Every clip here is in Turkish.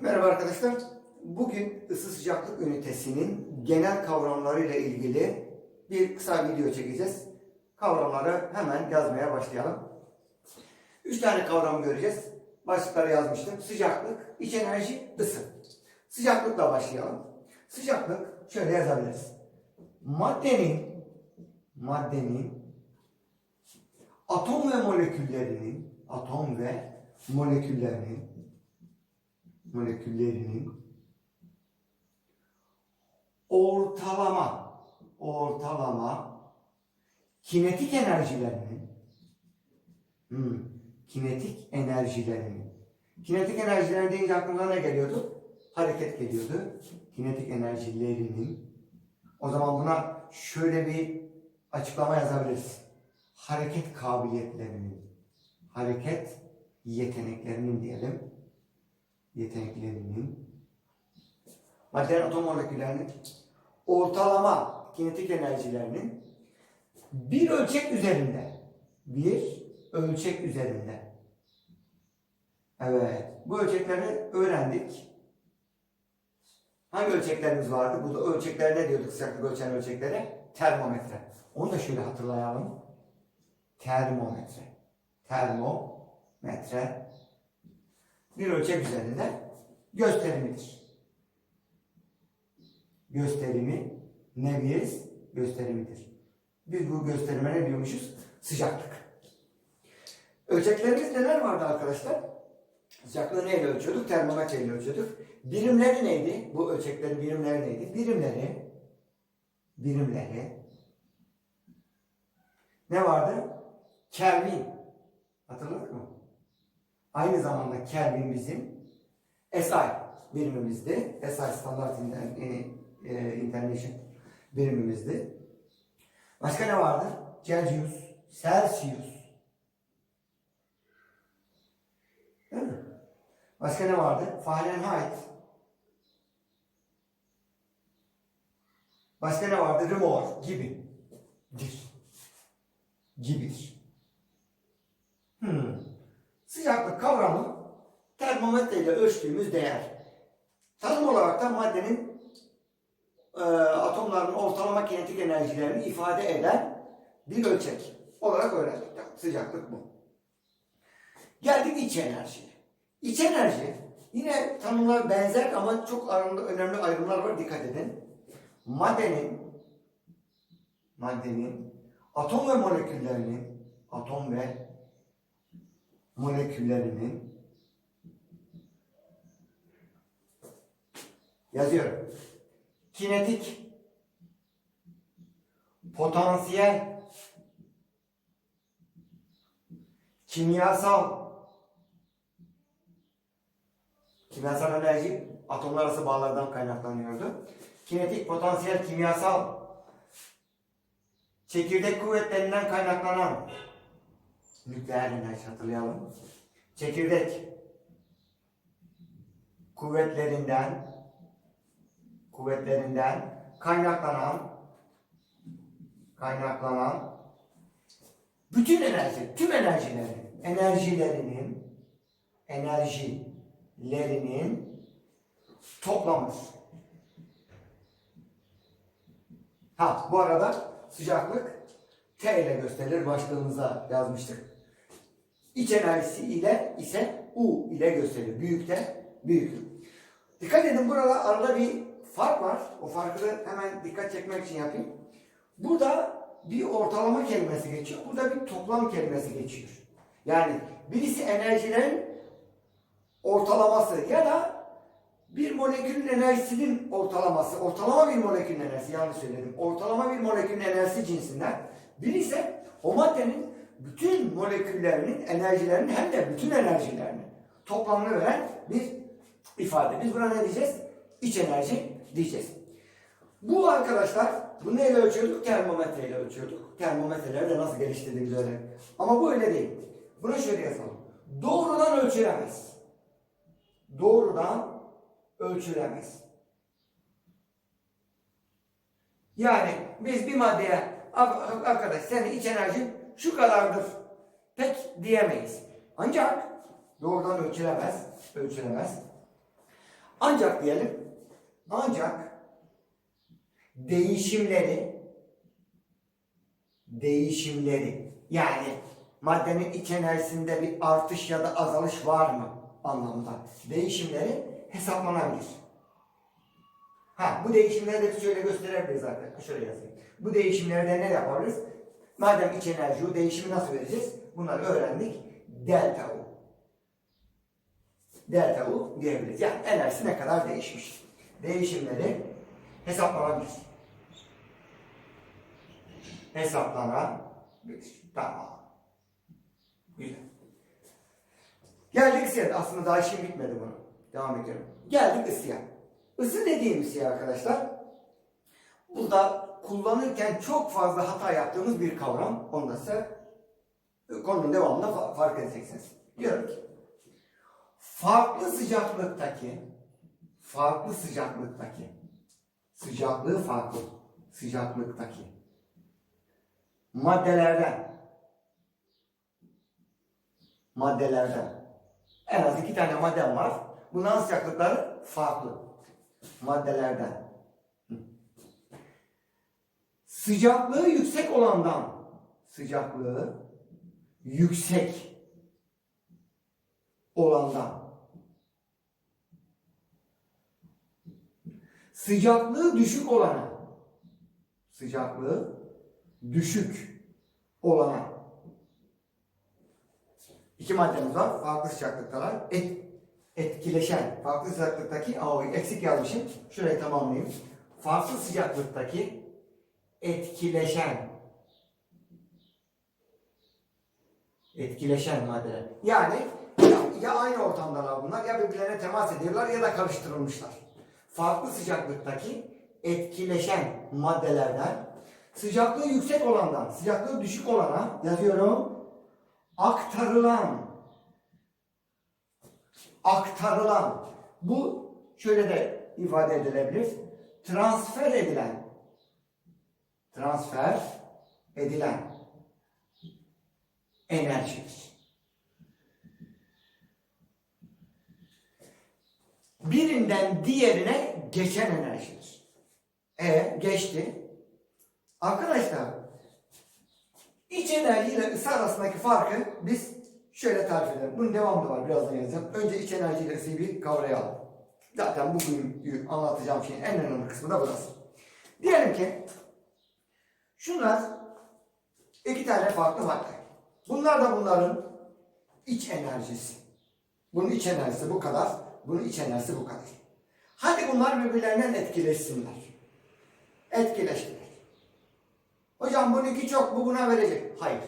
Merhaba arkadaşlar. Bugün ısı sıcaklık ünitesinin genel kavramlarıyla ilgili bir kısa video çekeceğiz. Kavramları hemen yazmaya başlayalım. Üç tane kavram göreceğiz. Başlıkları yazmıştım. Sıcaklık, iç enerji, ısı. Sıcaklıkla başlayalım. Sıcaklık şöyle yazabiliriz. Maddenin maddenin atom ve moleküllerinin atom ve moleküllerinin moleküllerinin ortalama ortalama kinetik enerjilerinin hmm, kinetik enerjilerinin kinetik enerjiler deyince aklına ne geliyordu? Hareket geliyordu. Kinetik enerjilerinin o zaman buna şöyle bir açıklama yazabiliriz. Hareket kabiliyetlerinin hareket yeteneklerinin diyelim yeteneklerinin maddenin atom moleküllerinin ortalama kinetik enerjilerinin bir ölçek üzerinde bir ölçek üzerinde. Evet bu ölçekleri öğrendik. Hangi ölçeklerimiz vardı? Burada ölçekler ne diyorduk sıcaklık ölçen ölçeklere termometre. Onu da şöyle hatırlayalım. Termometre. Termometre bir ölçek üzerinde gösterimidir. Gösterimi neviyiz? Gösterimidir. Biz bu gösterime ne diyormuşuz? Sıcaklık. Ölçeklerimiz neler vardı arkadaşlar? Sıcaklığı neyle ölçüyorduk? Termometre ile ölçüyorduk. Birimleri neydi? Bu ölçeklerin birimleri neydi? Birimleri birimleri ne vardı? Kelvin. Hatırladık mı? Aynı zamanda Kelvin bizim SI birimimizdi. SI Standart Inter- e, International birimimizdi. Başka ne vardı? Celsius, Celsius. Değil mi? Başka ne vardı? Fahrenheit. Başka ne vardı? Remor gibi. Dir. Gibidir. Hmm. Sıcaklık kavramı termometre ile ölçtüğümüz değer. Tanım olarak da maddenin e, atomların ortalama kinetik enerjilerini ifade eden bir ölçek olarak öğrendik. Sıcaklık bu. Geldik iç enerjiye. İç enerji yine tanımlar benzer ama çok önemli ayrımlar var. Dikkat edin. Maddenin maddenin atom ve moleküllerinin atom ve moleküllerinin yazıyorum. Kinetik potansiyel kimyasal kimyasal enerji atomlar arası bağlardan kaynaklanıyordu. Kinetik potansiyel kimyasal çekirdek kuvvetlerinden kaynaklanan nükleer enerji hatırlayalım. Çekirdek kuvvetlerinden kuvvetlerinden kaynaklanan kaynaklanan bütün enerji, tüm enerjilerin, enerjilerinin enerjilerinin toplamıdır. Ha bu arada sıcaklık T ile gösterilir. Başlığımıza yazmıştık. İç enerjisi ile ise U ile gösterilir. Büyük de büyük. Dikkat edin burada arada bir fark var. O farkı da hemen dikkat çekmek için yapayım. Burada bir ortalama kelimesi geçiyor. Burada bir toplam kelimesi geçiyor. Yani birisi enerjilerin ortalaması ya da bir molekülün enerjisinin ortalaması, ortalama bir molekülün enerjisi, yanlış söyledim. Ortalama bir molekülün enerjisi cinsinden. Bir ise o maddenin bütün moleküllerinin enerjilerinin hem de bütün enerjilerinin toplamını veren bir ifade. Biz buna ne diyeceğiz? İç enerji diyeceğiz. Bu arkadaşlar, bu neyle ölçüyorduk? Termometreyle ölçüyorduk. Termometreleri nasıl geliştirdiğimizi öğrendik. Ama bu öyle değil. Buna şöyle yazalım. Doğrudan ölçülemez. Doğrudan ölçülemez. Yani biz bir maddeye arkadaş senin iç enerjin şu kadardır pek diyemeyiz. Ancak doğrudan ölçülemez, ölçülemez. Ancak diyelim, ancak değişimleri değişimleri yani maddenin iç enerjisinde bir artış ya da azalış var mı anlamda değişimleri hesaplanabilir. Ha bu değişimleri de şöyle gösterebiliriz zaten. Şöyle yazayım. Bu değişimlerde ne yapabiliriz? Madem iç enerji değişimi nasıl vereceğiz? Bunları öğrendik. Delta U. Delta U diyebiliriz. Yani enerjisi ne kadar değişmiş. Değişimleri hesaplanabilir. Hesaplanabilir. Tamam. Güzel. Geldik ısıya. Aslında daha işim bitmedi bunu. Devam ediyorum. Geldik ısıya. Isı dediğimiz şey arkadaşlar burada kullanırken çok fazla hata yaptığımız bir kavram. Onu da size konunun devamında fa- fark edeceksiniz. Diyorum ki farklı sıcaklıktaki farklı sıcaklıktaki sıcaklığı farklı sıcaklıktaki maddelerden maddelerden en az iki tane maddem var. Bunların sıcaklıkları farklı maddelerden. Hı. Sıcaklığı yüksek olandan sıcaklığı yüksek olandan sıcaklığı düşük olana sıcaklığı düşük olana iki maddemiz var. Farklı sıcaklıktalar. Et, etkileşen, farklı sıcaklıktaki, aa, eksik yazmışım. Şurayı tamamlayayım. Farklı sıcaklıktaki etkileşen etkileşen maddeler. Yani ya, ya aynı ortamdalar bunlar ya birbirlerine temas ediyorlar ya da karıştırılmışlar. Farklı sıcaklıktaki etkileşen maddelerden sıcaklığı yüksek olandan sıcaklığı düşük olana yazıyorum aktarılan aktarılan bu şöyle de ifade edilebilir. Transfer edilen transfer edilen enerjidir. Birinden diğerine geçen enerjidir. E geçti. Arkadaşlar İç enerji ile ısı arasındaki farkı biz şöyle tarif edelim. Bunun devamı da var. Birazdan yazacağım. Önce iç enerji ile ısıyı bir kavrayalım. Zaten bugün anlatacağım şeyin en önemli kısmı da burası. Diyelim ki şunlar iki tane farklı madde. Bunlar da bunların iç enerjisi. Bunun iç enerjisi bu kadar. Bunun iç enerjisi bu kadar. Hadi bunlar birbirlerinden etkileşsinler. Etkileştiler. Hocam bununki çok, bu buna verecek. Hayır.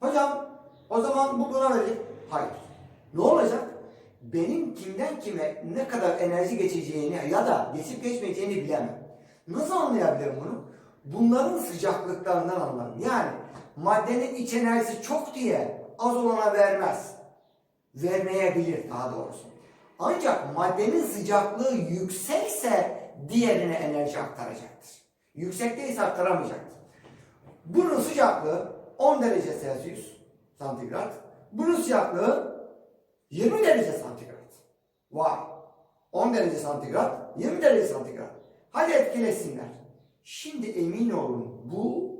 Hocam o zaman bu buna verecek. Hayır. Ne olacak? Benim kimden kime ne kadar enerji geçeceğini ya da geçip geçmeyeceğini bilemem. Nasıl anlayabilirim bunu? Bunların sıcaklıklarından anlarım. Yani maddenin iç enerjisi çok diye az olana vermez. Vermeyebilir daha doğrusu. Ancak maddenin sıcaklığı yüksekse diğerine enerji aktaracaktır. Yüksek değilse aktaramayacaktır. Bunun sıcaklığı 10 derece Celsius santigrat. Bunun sıcaklığı 20 derece santigrat. Vay. 10 derece santigrat, 20 derece santigrat. Hadi etkilesinler. Şimdi emin olun bu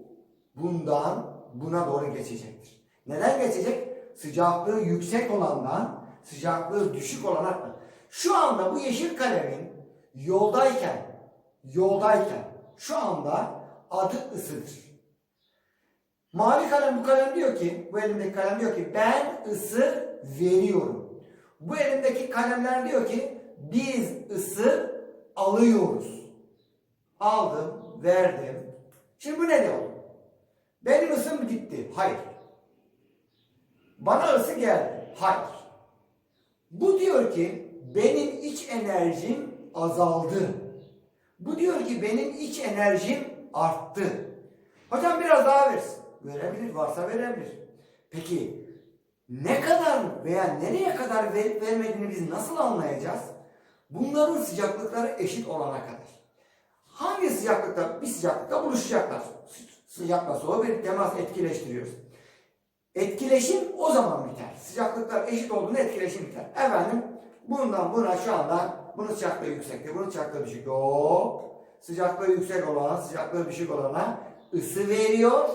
bundan buna doğru geçecektir. Neden geçecek? Sıcaklığı yüksek olandan sıcaklığı düşük olana. Şu anda bu yeşil kalemin yoldayken yoldayken şu anda adı ısıdır. Mavi kalem bu kalem diyor ki, bu elimdeki kalem diyor ki ben ısı veriyorum. Bu elimdeki kalemler diyor ki biz ısı alıyoruz. Aldım, verdim. Şimdi bu ne diyor? Benim ısım gitti. Hayır. Bana ısı geldi. Hayır. Bu diyor ki benim iç enerjim azaldı. Bu diyor ki benim iç enerjim arttı. Hocam biraz daha versin. Verebilir, varsa verebilir. Peki ne kadar veya nereye kadar verip vermediğini biz nasıl anlayacağız? Bunların sıcaklıkları eşit olana kadar. Hangi sıcaklıkta? Bir sıcaklıkta buluşacaklar. Sıcakla soğuğu bir temas etkileştiriyoruz. Etkileşim o zaman biter. Sıcaklıklar eşit olduğunda etkileşim biter. Efendim Bundan buna şu anda bunun sıcaklığı yüksekti, bunun sıcaklığı düşük. Yok. Sıcaklığı yüksek olan, sıcaklığı düşük olana ısı veriyor.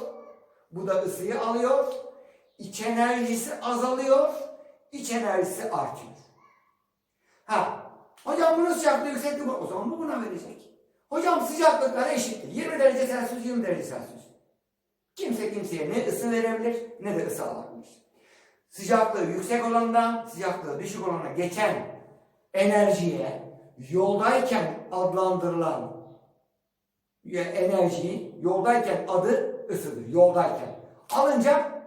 Bu da ısıyı alıyor. İç enerjisi azalıyor. İç enerjisi artıyor. Ha, hocam bunun sıcaklığı yüksekti, o zaman bu buna verecek. Hocam sıcaklıklar eşittir. 20 derece Celsius, 20 derece Celsius. Kimse kimseye ne ısı verebilir ne de ısı alabilir. Sıcaklığı yüksek olandan sıcaklığı düşük olana geçen enerjiye yoldayken adlandırılan ya enerjiyi yoldayken adı ısıdır. Yoldayken. Alınca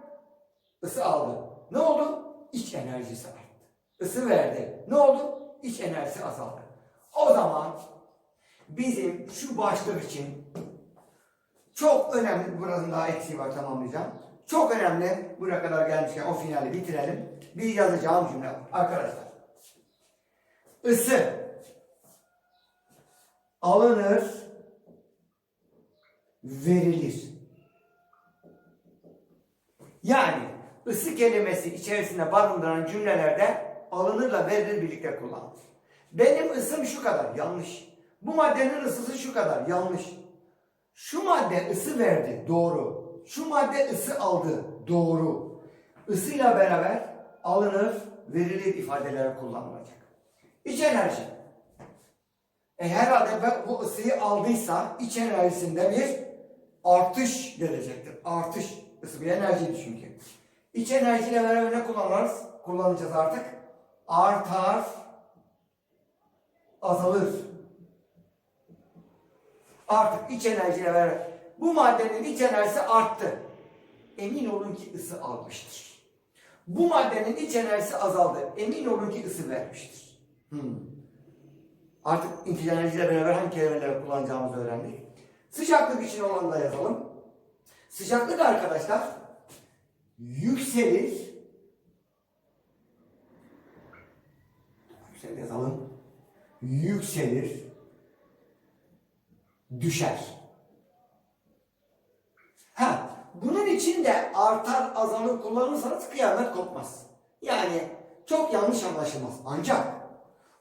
ısı aldı. Ne oldu? İç enerjisi arttı. Isı verdi. Ne oldu? İç enerjisi azaldı. O zaman bizim şu başlık için çok önemli, buranın daha eksiği var tamamlayacağım. Çok önemli, buraya kadar gelmişken o finali bitirelim. Bir yazacağım cümle. Arkadaşlar. Isı alınır, verilir. Yani ısı kelimesi içerisinde barındıran cümlelerde alınırla verilir birlikte kullanılır. Benim ısım şu kadar, yanlış. Bu maddenin ısısı şu kadar, yanlış. Şu madde ısı verdi, doğru. Şu madde ısı aldı, doğru. Isıyla beraber alınır, verilir ifadeleri kullanılacak. İç enerji. E herhalde ben bu ısıyı aldıysa iç enerjisinde bir artış gelecektir. Artış. Isı bir enerjiydi çünkü. İç enerjiyle beraber ne kullanırız? Kullanacağız artık. Artar, azalır. Artık iç enerjiyle beraber bu maddenin iç enerjisi arttı. Emin olun ki ısı almıştır. Bu maddenin iç enerjisi azaldı. Emin olun ki ısı vermiştir. Hmm. Artık iç enerjiyle beraber hangi kelimeleri kullanacağımızı öğrendik. Sıcaklık için olanı da yazalım. Sıcaklık arkadaşlar yükselir. Yükselir yazalım. Yükselir. Düşer. Ha, bunun için de artar azalır kullanırsanız kıyamet kopmaz. Yani çok yanlış anlaşılmaz. Ancak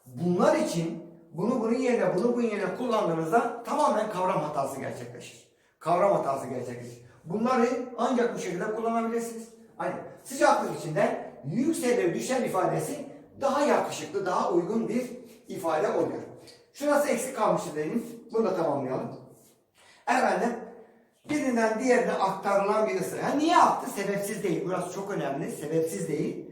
bunlar için bunu bunun yerine bunu bunun yerine kullandığınızda tamamen kavram hatası gerçekleşir. Kavram hatası gerçekleşir. Bunları ancak bu şekilde kullanabilirsiniz. Aynen. Sıcaklık içinde yükselir düşer ifadesi daha yakışıklı, daha uygun bir ifade oluyor. Şurası eksik kalmıştı benim. Bunu da tamamlayalım. Efendim, birinden diğerine aktarılan bir ısı. Ha, niye aktı? Sebepsiz değil. Burası çok önemli. Sebepsiz değil.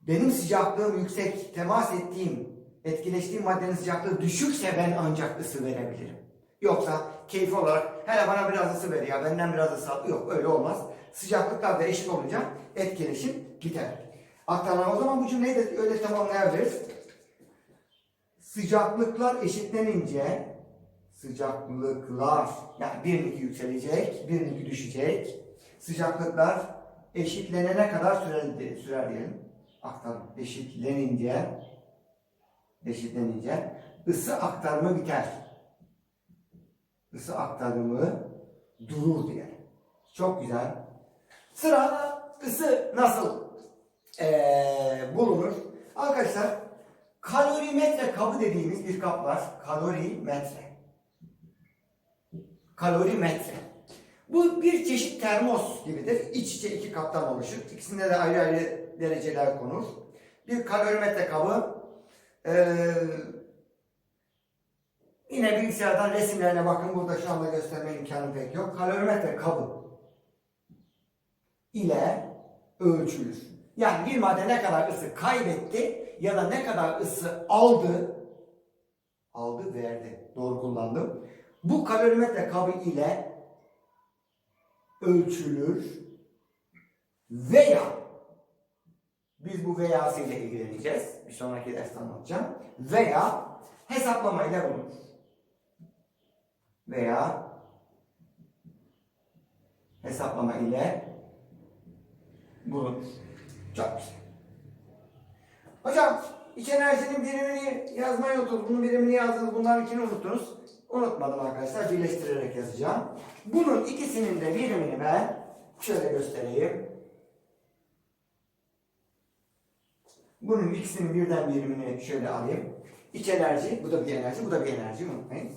Benim sıcaklığım yüksek, temas ettiğim, etkileştiğim maddenin sıcaklığı düşükse ben ancak ısı verebilirim. Yoksa keyfi olarak hele bana biraz ısı ver ya benden biraz ısı al. Yok öyle olmaz. Sıcaklıklar da eşit olunca etkileşim biter. Aktarılan o zaman bu cümleyi de öyle tamamlayabiliriz. Sıcaklıklar eşitlenince sıcaklıklar yani birininki yükselecek, birininki düşecek. Sıcaklıklar eşitlenene kadar sürer, sürer diyelim. Aktarım eşitlenince eşitlenince ısı aktarımı biter. Isı aktarımı durur diye. Çok güzel. Sırada ısı nasıl eee, bulunur? Arkadaşlar kalorimetre kabı dediğimiz bir kap var. Kalorimetre. Kalorimetre. Bu bir çeşit termos gibidir. İç içe iki kaptan oluşur. İkisinde de ayrı ayrı dereceler konur. Bir kalorimetre kabı eee Yine bilgisayardan resimlerine bakın. Burada şu anda gösterme imkanı pek yok. Kalorimetre kabı ile ölçülür. Yani bir madde ne kadar ısı kaybetti ya da ne kadar ısı aldı aldı verdi. Doğru kullandım. Bu kalorimetre kabı ile ölçülür veya biz bu veyası ile ilgileneceğiz. Bir sonraki derste anlatacağım. Veya hesaplamayla bulunur veya hesaplama ile bulunur. Çok güzel. Hocam iç enerjinin birimini yazmayı unuttunuz. Bunun birimini yazdınız. Bunların ikini unuttunuz. Unutmadım arkadaşlar. Birleştirerek yazacağım. Bunun ikisinin de birimini ben şöyle göstereyim. Bunun ikisinin birden birimini şöyle alayım. İç enerji, bu da bir enerji, bu da bir enerji unutmayın.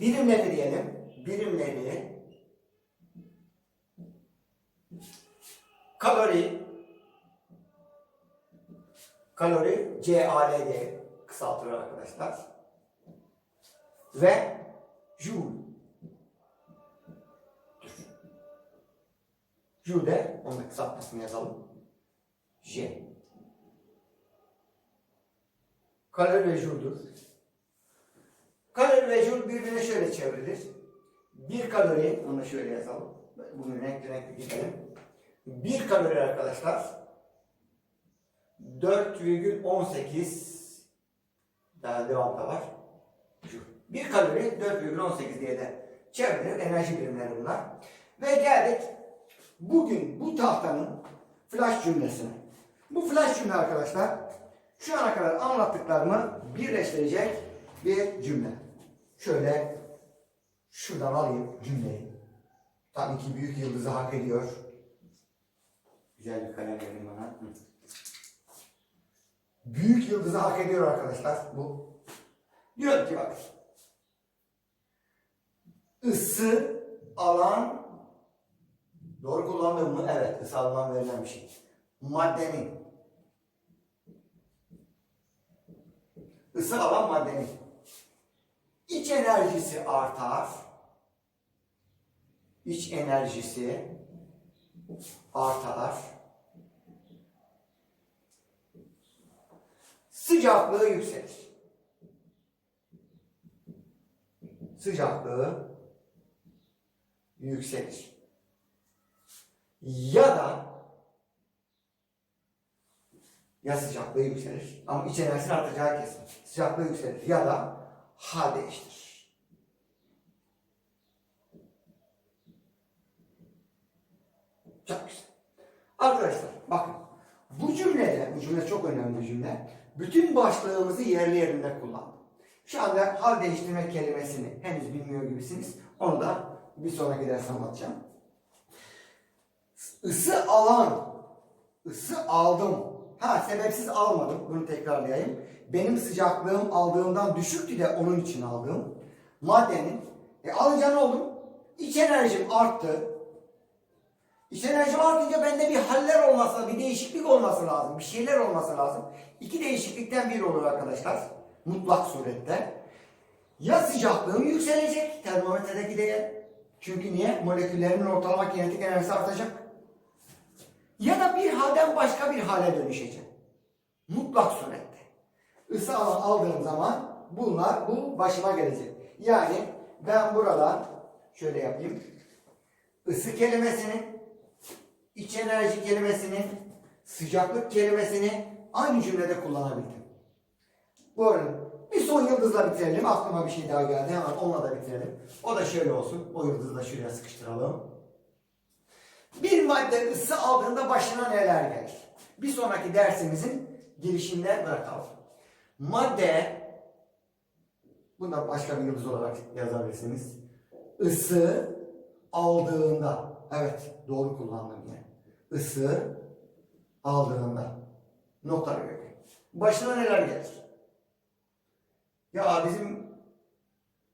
Birimleri diyelim. Birimleri kalori kalori CAL diye kısaltılır arkadaşlar. Ve joule. Joule de onun da kısaltmasını yazalım. J. Kalori ve joule'dur. Kalori ve joule birbirine şöyle çevrilir. Bir kalori, onu şöyle yazalım. Bunu renkli renkli gidelim. Bir kalori arkadaşlar 4,18 daha devamda var. Joule. Bir kalori 4,18 diye de çevrilir. Enerji birimleri bunlar. Ve geldik bugün bu tahtanın flash cümlesine. Bu flash cümle arkadaşlar şu ana kadar anlattıklarımı birleştirecek bir cümle. Şöyle şuradan alayım cümleyi. Tabii ki büyük yıldızı hak ediyor. Güzel bir kalem verin bana. Hı. Büyük yıldızı hak ediyor arkadaşlar bu. Diyor ki bak. Isı alan doğru kullandım mı? Evet, ısı alan verilen bir şey. Maddenin ısı alan maddenin iç enerjisi artar. İç enerjisi artar. Sıcaklığı yükselir. Sıcaklığı yükselir. Ya da ya sıcaklığı yükselir ama iç enerjisi artacağı kesin. Sıcaklığı yükselir ya da hal değiştirir. Çok güzel. Arkadaşlar bakın bu cümlede, bu cümle çok önemli bir cümle. Bütün başlığımızı yerli yerinde kullandım. Şu anda hal değiştirme kelimesini henüz bilmiyor gibisiniz. Onu da bir sonraki derste anlatacağım. Isı alan, ısı aldım. Ha sebepsiz almadım. Bunu tekrarlayayım. Benim sıcaklığım aldığımdan düşüktü de onun için aldım. Maddenin. E alınca ne oldu? İç enerjim arttı. İç enerjim artınca bende bir haller olması, bir değişiklik olması lazım. Bir şeyler olması lazım. İki değişiklikten biri olur arkadaşlar. Mutlak surette. Ya sıcaklığım yükselecek termometredeki değer. Çünkü niye? Moleküllerimin ortalama kinetik enerjisi artacak. Ya da bir halden başka bir hale dönüşecek. Mutlak surette. Isı aldığım zaman bunlar bu başıma gelecek. Yani ben buradan şöyle yapayım. Isı kelimesinin iç enerji kelimesinin sıcaklık kelimesini aynı cümlede kullanabildim. Bu arada bir son yıldızla bitirelim. Aklıma bir şey daha geldi. Hemen onunla da bitirelim. O da şöyle olsun. O yıldızı da şuraya sıkıştıralım. Bir madde ısı aldığında başına neler gelir? Bir sonraki dersimizin girişinde bırakalım. Madde, bunu da başka bir yıldız olarak yazabilirsiniz. Isı aldığında, evet doğru kullandım yine. Isı aldığında, nokta virgül. Başına neler gelir? Ya bizim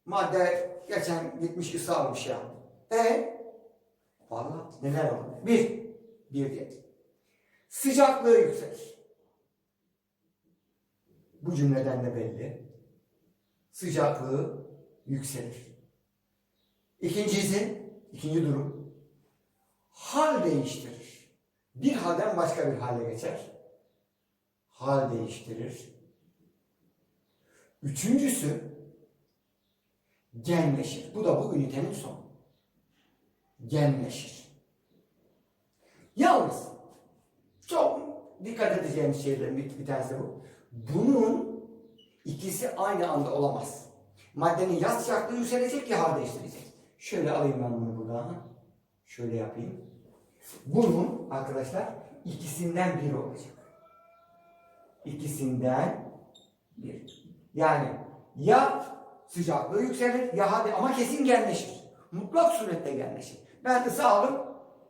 madde geçen gitmiş ısı almış ya. E Valla neler var? Bir, bir diye. Sıcaklığı yükselir. Bu cümleden de belli. Sıcaklığı yükselir. İkincisi, ikinci durum. Hal değiştirir. Bir halden başka bir hale geçer. Hal değiştirir. Üçüncüsü, genleşir. Bu da bu ünitenin sonu genleşir. Yalnız çok dikkat edeceğimiz şeylerin bir, bir tanesi bu. Bunun ikisi aynı anda olamaz. Maddenin yaz sıcaklığı yükselecek ki hal değiştirecek. Şöyle alayım ben bunu buradan. Şöyle yapayım. Bunun arkadaşlar ikisinden biri olacak. İkisinden bir. Yani ya sıcaklığı yükselir ya hadi ama kesin genleşir. Mutlak surette genleşir. Ben ısı aldım,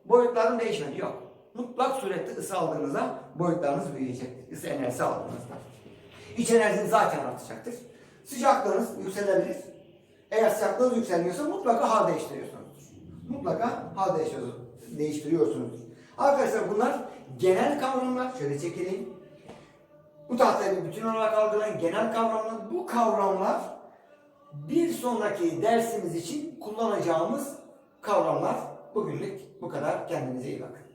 boyutlarım değişmedi. Yok. mutlak surette ısı aldığınızda boyutlarınız büyüyecektir. Isı enerjisi aldığınızda. İç enerjiniz zaten artacaktır. Sıcaklığınız yükselebilir. Eğer sıcaklığınız yükselmiyorsa mutlaka hal değiştiriyorsunuzdur. Mutlaka hal değiştiriyorsunuz- değiştiriyorsunuzdur. Arkadaşlar bunlar genel kavramlar. Şöyle çekileyim. Bu tahtayı bütün olarak algılayın. Genel kavramlar. Bu kavramlar bir sonraki dersimiz için kullanacağımız kavramlar. Bugünlük bu kadar. Kendinize iyi bakın.